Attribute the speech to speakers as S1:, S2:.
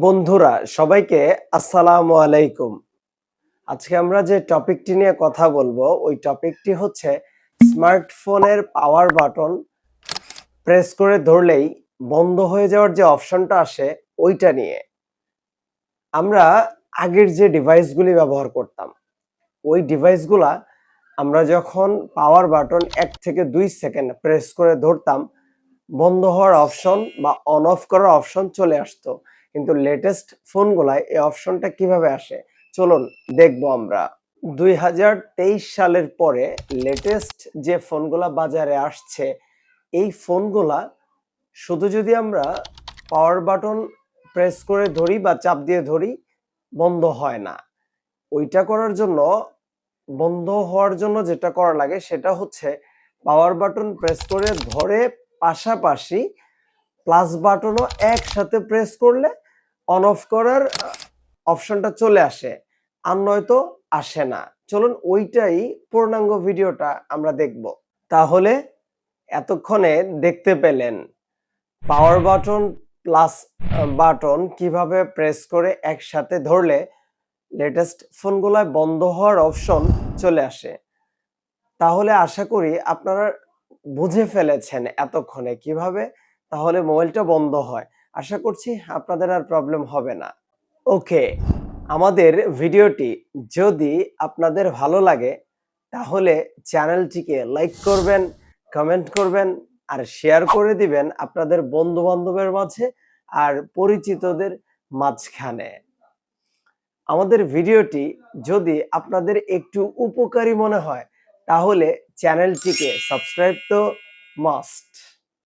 S1: বন্ধুরা, সবাইকে আসসালামু আলাইকুম। আজকে আমরা যে টপিকটি নিয়ে কথা বলব, ওই টপিকটি হচ্ছে স্মার্টফোনের পাওয়ার বাটন প্রেস করে ধরলেই বন্ধ হয়ে যাওয়ার যে অপশনটা আসে, ওইটা নিয়ে। আমরা আগের যে ডিভাইসগুলি ব্যবহার করতাম, ওই ডিভাইসগুলা আমরা যখন পাওয়ার বাটন এক থেকে দুই সেকেন্ড প্রেস করে ধরতাম, বন্ধ হওয়ার অপশন বা অন অফ করার অপশন চলে আসতো। কিন্তু লেটেস্ট ফোনগুলায় এই অপশনটা কীভাবে আসে? চলুন দেখব আমরা। দুই হাজার তেইশ সালের পরে লেটেস্ট যে ফোনগুলা বাজারে আসছে, এই ফোনগুলা শুধু যদি আমরা পাওয়ার বাটন প্রেস করে ধরি বা চাপ দিয়ে ধরি, বন্ধ হয় না। ওইটা করার জন্য, বন্ধ হওয়ার জন্য যেটা করা লাগে সেটা হচ্ছে পাওয়ার বাটন প্রেস করে ধরে পাশাপাশি প্লাস বাটনও একসাথে প্রেস করলে অন অফ করার অপশনটা চলে আসে, আর নয়তো আসে না। চলুন ওইটাই পূর্ণাঙ্গ ভিডিওটা আমরা দেখব। তাহলে এতক্ষণে দেখতে পেলেন পাওয়ার বাটন প্লাস বাটন কীভাবে প্রেস করে একসাথে ধরলে লেটেস্ট ফোনগুলোয় বন্ধ হওয়ার অপশন চলে আসে। তাহলে আশা করি আপনারা বুঝে ফেলেছেন এতক্ষণে কীভাবে, তাহলে মোবাইলটা বন্ধ হয়। আশা করছি আপনাদের আর প্রবলেম হবে না। ওকে আমাদের ভিডিওটি যদি আপনাদের ভালো লাগে, তাহলে চ্যানেলটিকে লাইক করবেন কমেন্ট করবেন, আর শেয়ার করে দিবেন আপনাদের বন্ধু বান্ধবের মাঝে আর পরিচিতদের মাঝখানে। আমাদের ভিডিওটি যদি আপনাদের একটু উপকারী মনে হয়, তাহলে চ্যানেলটিকে সাবস্ক্রাইব তো মাস্ট